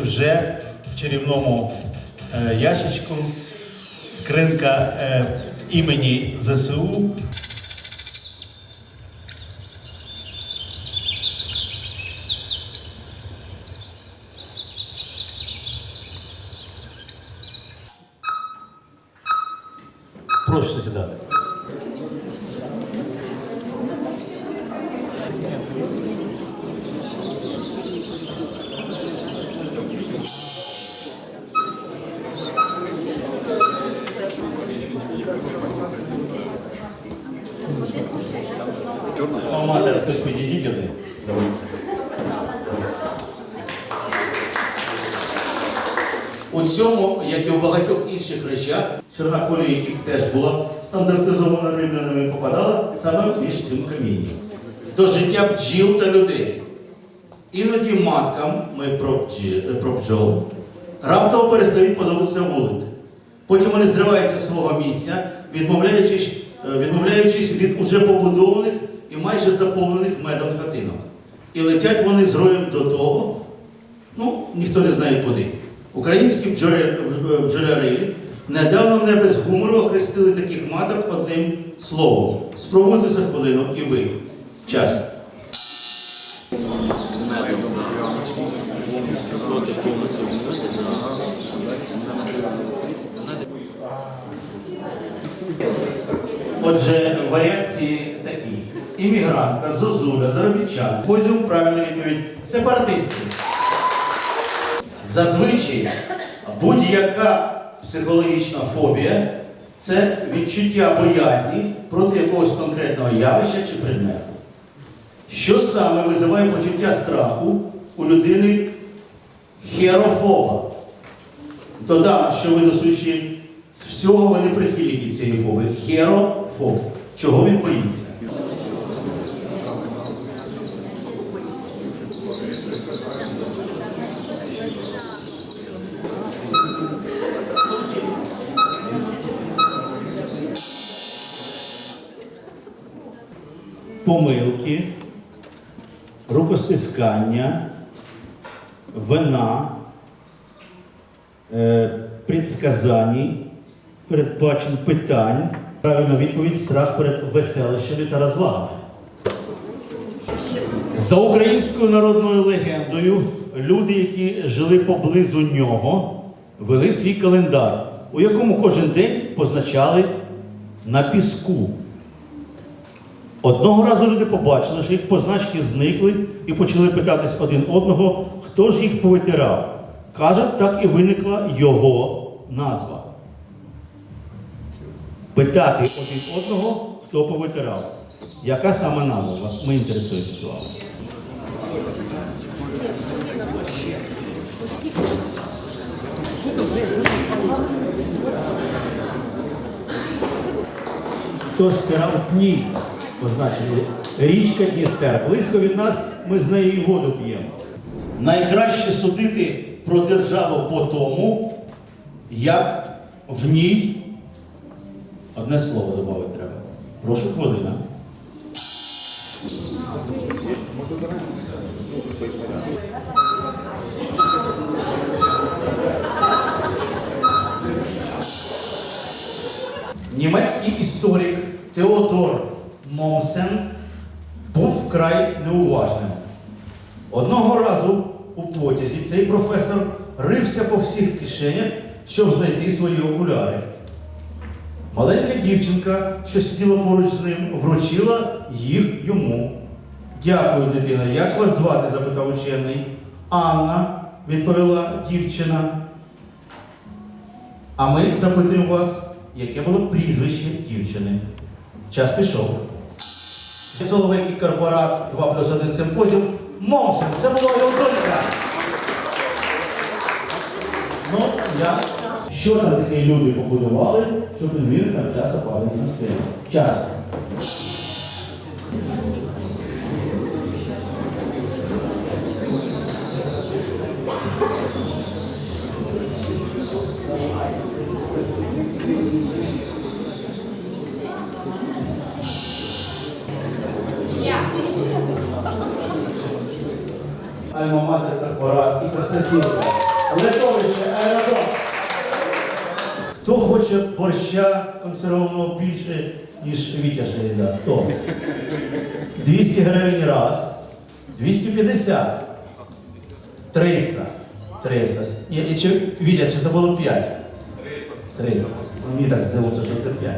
Бачите, вже в чарівному е, ящичку, скринка е, імені ЗСУ. Прошу сідати. Мама, хтось підійдіть один. У цьому, як і у багатьох інших речах, ширина колії яких теж була стандартизована римлянами, попадала саме в ж цим камінні. До життя бджіл та людей. Іноді маткам, ми про, бджі, про бджол, раптово перестають подобатися вулик. Потім вони зриваються з свого місця, відмовляючись, е, відмовляючись від уже побудованих і майже заповнених медом хатинок. І летять вони з роєм до того, ну, ніхто не знає куди. Українські бджоля- бджоляри недавно не без гумору охрестили таких маток одним словом. Спробуйте за хвилину і ви. Час. Отже, варіації такі. Іммігрантка, зозуля, заробітчан. Позів правильна відповідь. Сепаратисти. Зазвичай будь-яка психологічна фобія це відчуття боязні проти якогось конкретного явища чи предмету. Що саме визиває почуття страху у людини херофоба? Додам, що ви досуші з всього не прихильники цієї фоби. Херофоб. Чого він боїться? Помилки, рукостискання, вина, е, предсказаній, передбачень питань. Правильна відповідь страх перед веселищами та розвагами. За українською народною легендою, люди, які жили поблизу нього, вели свій календар, у якому кожен день позначали на піску. Одного разу люди побачили, що їх позначки зникли і почали питатись один одного, хто ж їх повитирав. Кажуть, так і виникла його назва. Питати один одного, хто повитирав. Яка саме назва? Вас ми інтересуємося з вами. Хто стирав дні, позначили річка Дністер. Близько від нас ми з неї воду п'ємо. Найкраще судити про державу по тому, як в ній одне слово додати треба. Прошу хвилина. Німецький історик Теодор Момсен був вкрай неуважним. Одного разу у потязі цей професор рився по всіх кишенях, щоб знайти свої окуляри. Маленька дівчинка, що сиділа поруч з ним, вручила їх йому. Дякую, дитина. Як вас звати? запитав учений. Анна, відповіла дівчина. А ми запитуємо вас, яке було прізвище дівчини. Час пішов. Соловейкий корпорат 2 плюс 1 симпозіум. Момсен. Це була його донька. Ну, я. Що там такі люди побудували, щоб він навчався падати на сцені? Час. Альма-матер Карпорат і Костасівка. Литовище, аеродром. Хто хоче борща консервованого більше, ніж Вітя Шаїда? Хто? 200 гривень раз, 250, 300. 300. Я, я, чи, Вітя, чи забули 5? 300. Ну, мені так здалося, що це 5.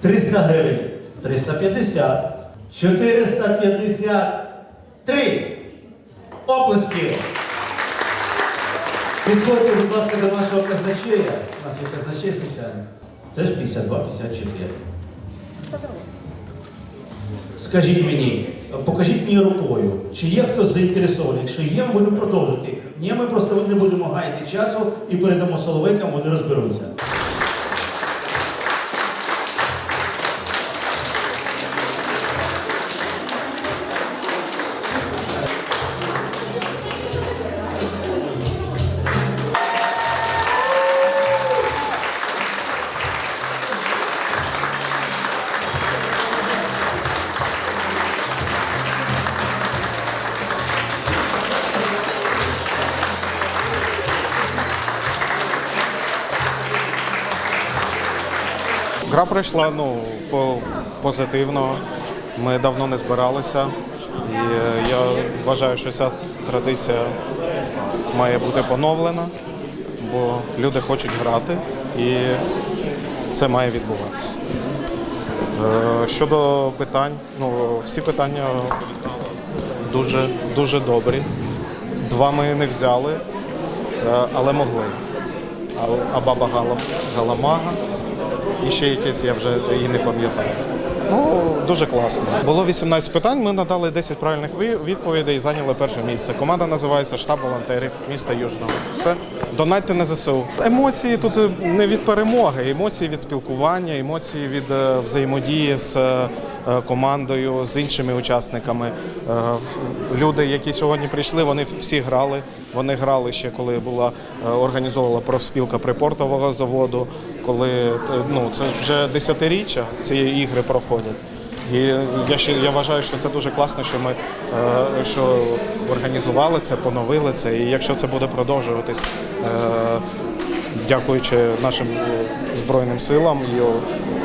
300 гривень, 350. 453. Оплески. Підходьте, будь ласка, до нашого казначея. У нас є казначей спеціальний. Теж 52, 54. Скажіть мені, покажіть мені рукою, чи є хтось заінтересований. Якщо є, ми будемо продовжити. Ні, ми просто не будемо гаяти часу і передамо соловейкам, вони розберуться. Гра пройшла ну, по- позитивно. Ми давно не збиралися. І е, я вважаю, що ця традиція має бути поновлена, бо люди хочуть грати і це має відбуватися. Е, Щодо питань, ну всі питання дуже, дуже добрі. Два ми не взяли, е, але могли. А- баба Гала- Галамага і ще якесь я вже і не пам'ятаю. Ну, дуже класно. Було 18 питань, ми надали 10 правильних ви- відповідей і зайняли перше місце. Команда називається Штаб волонтерів міста Южного. Все. Донайте на ЗСУ. Емоції тут е, не від перемоги, емоції від спілкування, емоції від е, взаємодії з е, командою, з іншими учасниками. Люди, які сьогодні прийшли, вони всі грали. Вони грали ще, коли була організовувала профспілка припортового заводу, коли е, ну це вже десятиріччя ці ігри проходять. І я ще я вважаю, що це дуже класно, що ми е, що організували це, поновили це. І якщо це буде продовжуватись, е, дякуючи нашим е, збройним силам і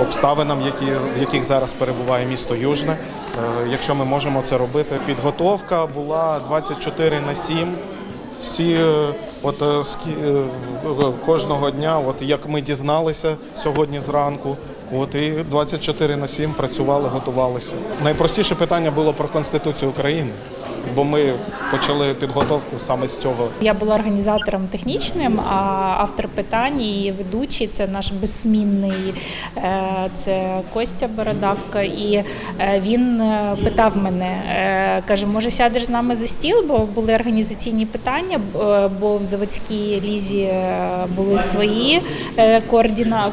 обставинам, які в яких зараз перебуває місто Южне. Е, Якщо ми можемо це робити, підготовка була 24 на 7. Всі е, от е, е, кожного дня, от як ми дізналися сьогодні зранку, от і 24 на 7 працювали, готувалися. Найпростіше питання було про Конституцію України, бо ми почали підготовку саме з цього. Я була організатором технічним, а автор питань і ведучий це наш безсмінний е, це Костя Бородавка. І е, він е, питав мене, каже, може сядеш з нами за стіл, бо були організаційні питання, бо в заводській лізі були свої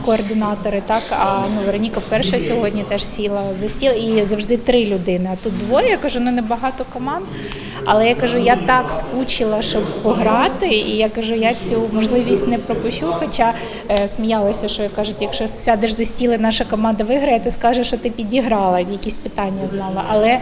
координатори. Так, а ну Вероніка вперше сьогодні теж сіла за стіл, і завжди три людини. А тут двоє. Я кажу, ну небагато команд. Але я кажу, я так скучила, щоб пограти, і я кажу, я цю можливість не пропущу. Хоча е, сміялася, що кажуть, якщо сядеш за стіл і наша команда виграє, то скаже, що ти підіграла, якісь питання знала. Але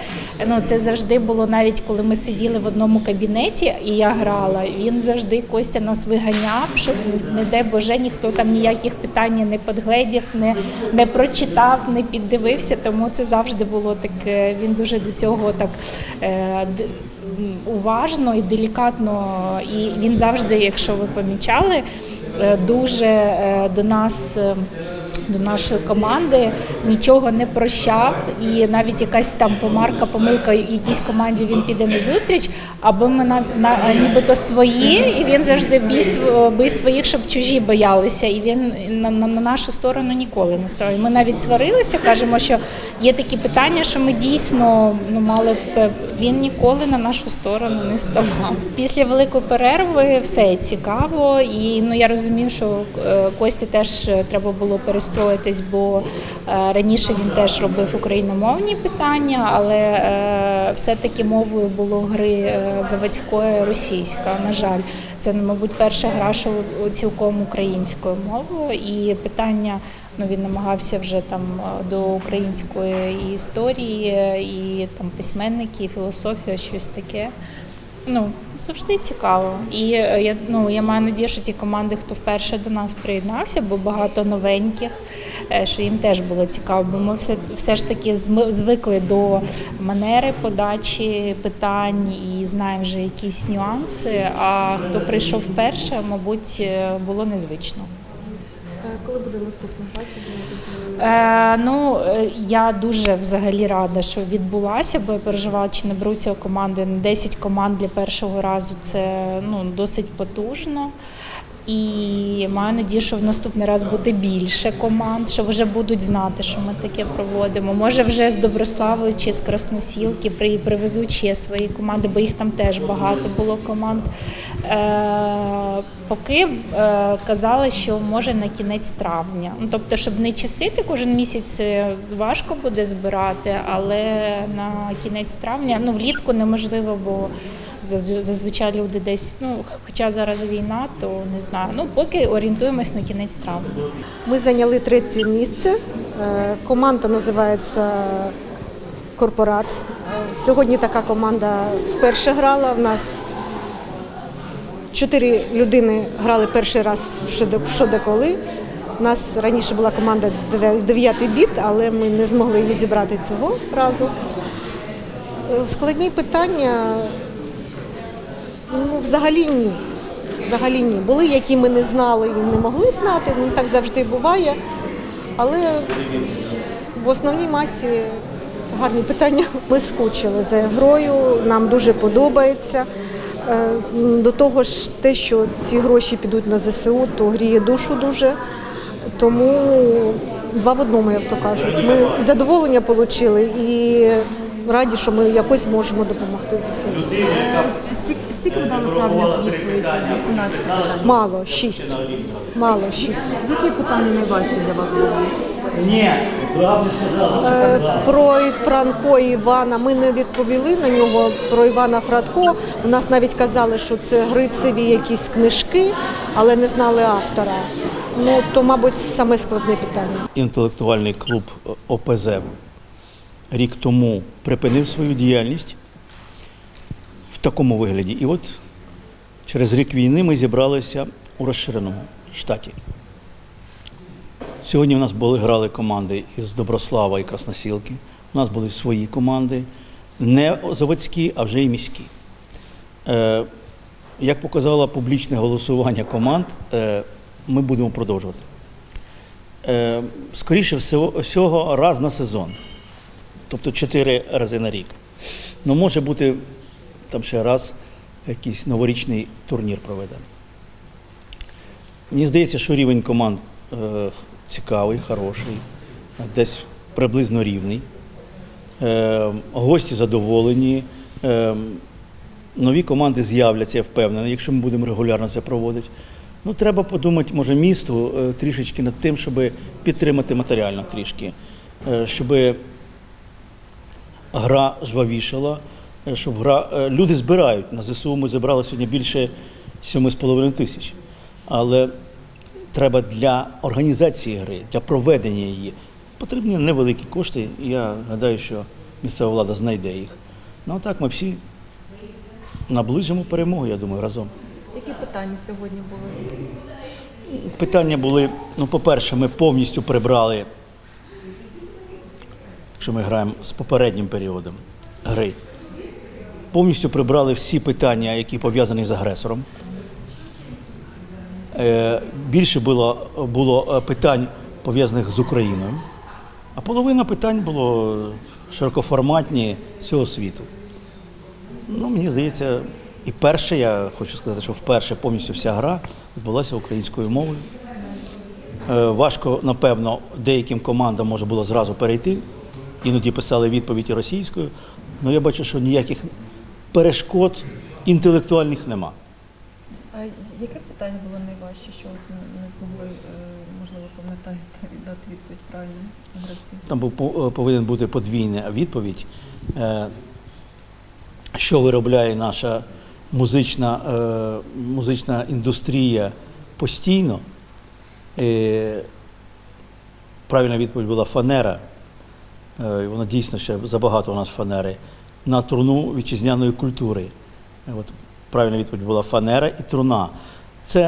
ну це завжди було навіть коли ми сиділи в одному кабінеті, і я грала. Він завжди Костя нас виганяв, щоб не дай Боже, ніхто там ніяких питань не подгледів, не, не прочитав, не піддивився. Тому це завжди було таке. Він дуже до цього так. Е, уважно і делікатно, і він завжди, якщо ви помічали, е, дуже е, до нас. Е, До нашої команди нічого не прощав, і навіть якась там помарка, помилка якійсь команді він піде на зустріч, або ми на, на нібито свої, і він завжди бій, св- своїх, щоб чужі боялися. І він на, на, на нашу сторону ніколи не ставив. Ми навіть сварилися, кажемо, що є такі питання, що ми дійсно ну мали б він ніколи на нашу сторону не ставав. Після великої перерви все цікаво, і ну я розумію, що е, Кості теж е, треба було перестроїтись, бо е, раніше він теж робив україномовні питання, але е, все-таки мовою було гри е, заводської російська. На жаль, це мабуть перша гра, що цілком українською мовою, і питання. Ну, він намагався вже там до української історії, і там письменники, і філософія, щось таке. Ну, завжди цікаво. І е, я, ну, я маю надію, що ті команди, хто вперше до нас приєднався, бо багато новеньких, е, що їм теж було цікаво, бо ми все, все ж таки звикли до манери подачі питань і знаємо вже якісь нюанси. А хто прийшов вперше, мабуть, е, було незвично. Е, Коли буде наступна бачення? Е, ну, е, я дуже взагалі рада, що відбулася, бо я переживала, чи не беруться команди. на 10 команд для першого разу це ну, досить потужно. І маю надію, що в наступний раз буде більше команд, що вже будуть знати, що ми таке проводимо. Може, вже з Доброслави чи з Красносілки при- привезуть ще свої команди, бо їх там теж багато було команд. Е, поки е, казали, що може на кінець травня. Ну, тобто, щоб не чистити кожен місяць, е, важко буде збирати, але на кінець травня, ну влітку неможливо, бо зазвичай люди десь, ну хоча зараз війна, то не знаю. Ну поки орієнтуємось на кінець травня. Ми зайняли третє місце. Е, Команда називається Корпорат. Е, Сьогодні така команда вперше грала. У нас чотири людини грали перший раз що коли. У нас раніше була команда дев'я- дев'ятий біт, але ми не змогли її зібрати цього разу. Е, Складні питання Ну, взагалі ні. Взагалі ні. Були, які ми не знали і не могли знати, ну так завжди буває. Але в основній масі гарні питання. Ми скучили за грою, нам дуже подобається. Е, До того ж, те, що ці гроші підуть на ЗСУ, то гріє душу дуже. Тому два в одному, як то кажуть. Ми задоволення отримали і раді, що ми якось можемо допомогти ЗСУ. Стільки ви дали правильних відповідей з 18 питань? Мало, шість. Мало, шість. Які питання найважчі для вас були? Е, Про Франко і Івана ми не відповіли на нього. Про Івана Франко. У нас навіть казали, що це грицеві якісь книжки, але не знали автора. Ну то, мабуть, саме складне питання. інтелектуальний клуб ОПЗ рік тому припинив свою діяльність в такому вигляді. І от через рік війни ми зібралися у розширеному штаті. Сьогодні у нас були грали команди із Доброслава і Красносілки. У нас були свої команди, не заводські, а вже й міські. Е, як показало публічне голосування команд, е, ми будемо продовжувати. Е, скоріше всього раз на сезон, тобто чотири рази на рік. Ну, може бути там ще раз якийсь новорічний турнір проведений. Мені здається, що рівень команд е, цікавий, хороший, десь приблизно рівний. Е, гості задоволені. Е, нові команди з'являться, я впевнений, якщо ми будемо регулярно це проводити. Ну, треба подумати, може, місту трішечки над тим, щоб підтримати матеріально трішки, щоб гра жвавішала, е, щоб гра. е, Люди збирають. На ЗСУ ми зібрали сьогодні більше 7,5 тисяч. Але треба для організації гри, для проведення її потрібні невеликі кошти. І я гадаю, що місцева влада знайде їх. Ну а так ми всі наближимо перемогу, я думаю, разом. Які питання сьогодні були? Питання були: ну, по-перше, ми повністю прибрали, якщо ми граємо з попереднім періодом гри, повністю прибрали всі питання, які пов'язані з агресором. Е, Більше було, було е, питань пов'язаних з Україною, а половина питань було широкоформатні з цього світу. Ну, мені здається, і перше, я хочу сказати, що вперше повністю вся гра відбулася українською мовою. Е, Важко, напевно, деяким командам може було зразу перейти. Іноді писали відповідь і російською. але я бачу, що ніяких перешкод інтелектуальних нема. А яке питання було найважче, що от не- змогли, е, можливо, пам'ятаєте, дати відповідь правильно гравці? Там був е, повинен бути подвійна відповідь, е, що виробляє наша музична, музична індустрія постійно. Правильна відповідь була фанера. Е, Вона дійсно ще забагато у нас фанери на труну вітчизняної культури. Е, От правильна відповідь була фанера і труна. Це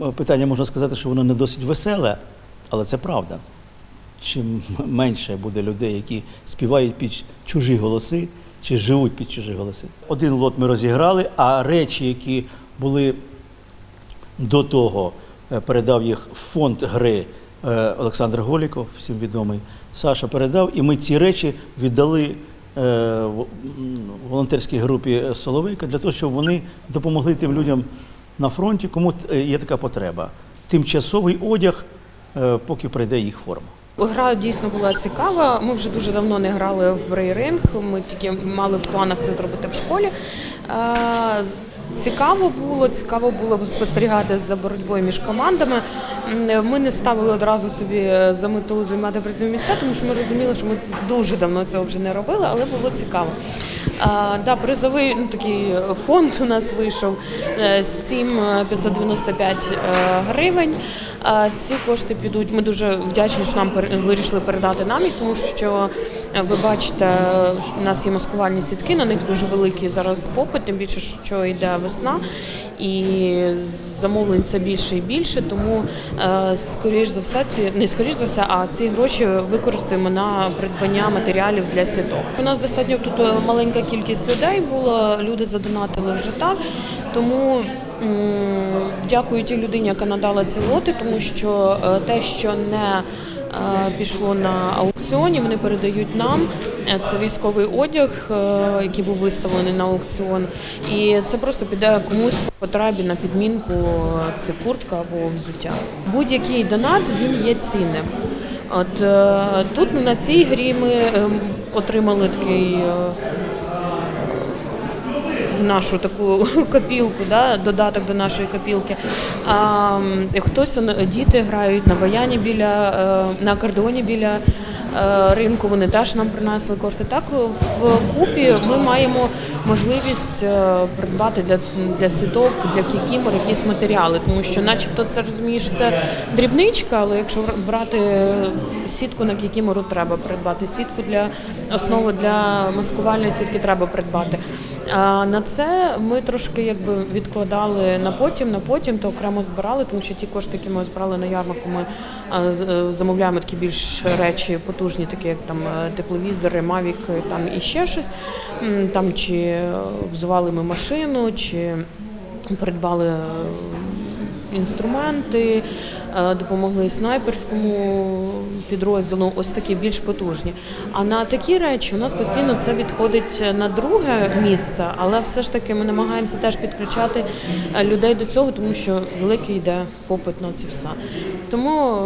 е, питання можна сказати, що воно не досить веселе, але це правда. Чим менше буде людей, які співають під чужі голоси чи живуть під чужі голоси. Один лот ми розіграли, а речі, які були до того, е, передав їх фонд гри Олександр Голіков, всім відомий. Саша передав, і ми ці речі віддали е, волонтерській групі Соловейка для того, щоб вони допомогли тим людям на фронті, кому е, є така потреба. Тимчасовий одяг, е, поки прийде їх форма. Гра дійсно була цікава. Ми вже дуже давно не грали в брейринг. Ми тільки мали в планах це зробити в школі. Е, Цікаво було, цікаво було спостерігати за боротьбою між командами. Ми не ставили одразу собі за мету займати призові місця, тому що ми розуміли, що ми дуже давно цього вже не робили, але було цікаво. А, да, призовий ну, такий фонд у нас вийшов е, 7,595 е, гривень. А ці кошти підуть. Ми дуже вдячні, що нам вирішили передати нам тому що е, ви бачите, у нас є маскувальні сітки, на них дуже великий зараз попит, тим більше, що йде весна. І замовлень все більше і більше, тому е, скоріш за все, ці не скоріш за все, а ці гроші використаємо на придбання матеріалів для сіток. У нас достатньо тут е, маленька кількість людей було. Люди задонатили вже так. Тому дякую тій людині, яка надала ці лоти, тому що е, те, що не е, пішло на аукціоні, вони передають нам. Е, Це військовий одяг, е, який був виставлений на аукціон. І це просто піде комусь по потребі на підмінку. е, Це куртка або взуття. Будь-який донат він є цінним. От тут на цій грі ми е, отримали такий. Е, в нашу таку копілку, да, додаток до нашої копілки. А, хтось діти грають на баяні біля е, на акордеоні біля е, ринку. Вони теж нам принесли кошти. Так в купі ми маємо можливість е, придбати для, для сіток, для кікімор якісь матеріали, тому що, начебто, це розумієш, це дрібничка, але якщо брати сітку на кікімору, треба придбати сітку для основу для маскувальної сітки треба придбати. А на це ми трошки якби відкладали на потім, на потім, то окремо збирали, тому що ті кошти, які ми збирали на ярмарку, ми е, замовляємо такі більш речі потужні, такі як там е, тепловізори, мавіки, там і ще щось. Там чи е, взували ми машину, чи придбали інструменти, допомогли снайперському підрозділу, ось такі більш потужні. А на такі речі у нас постійно це відходить на друге місце, але все ж таки ми намагаємося теж підключати е, людей до цього, тому що великий йде попит на ці все. Тому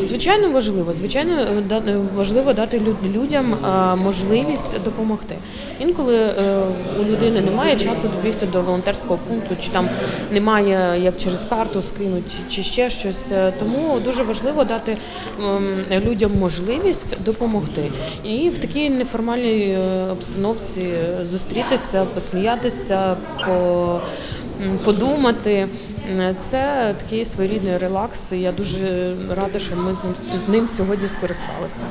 е, звичайно важливо, звичайно е, е, важливо дати людям е, можливість допомогти. Інколи е, у людини немає часу добігти до волонтерського пункту, чи там немає як через карту скинути, чи ще щось. Тому дуже важливо дати ем, людям можливість допомогти. І в такій неформальній е, обстановці зустрітися, посміятися, подумати. Е, Це такий своєрідний релакс. Я дуже рада, що ми з ним сьогодні скористалися.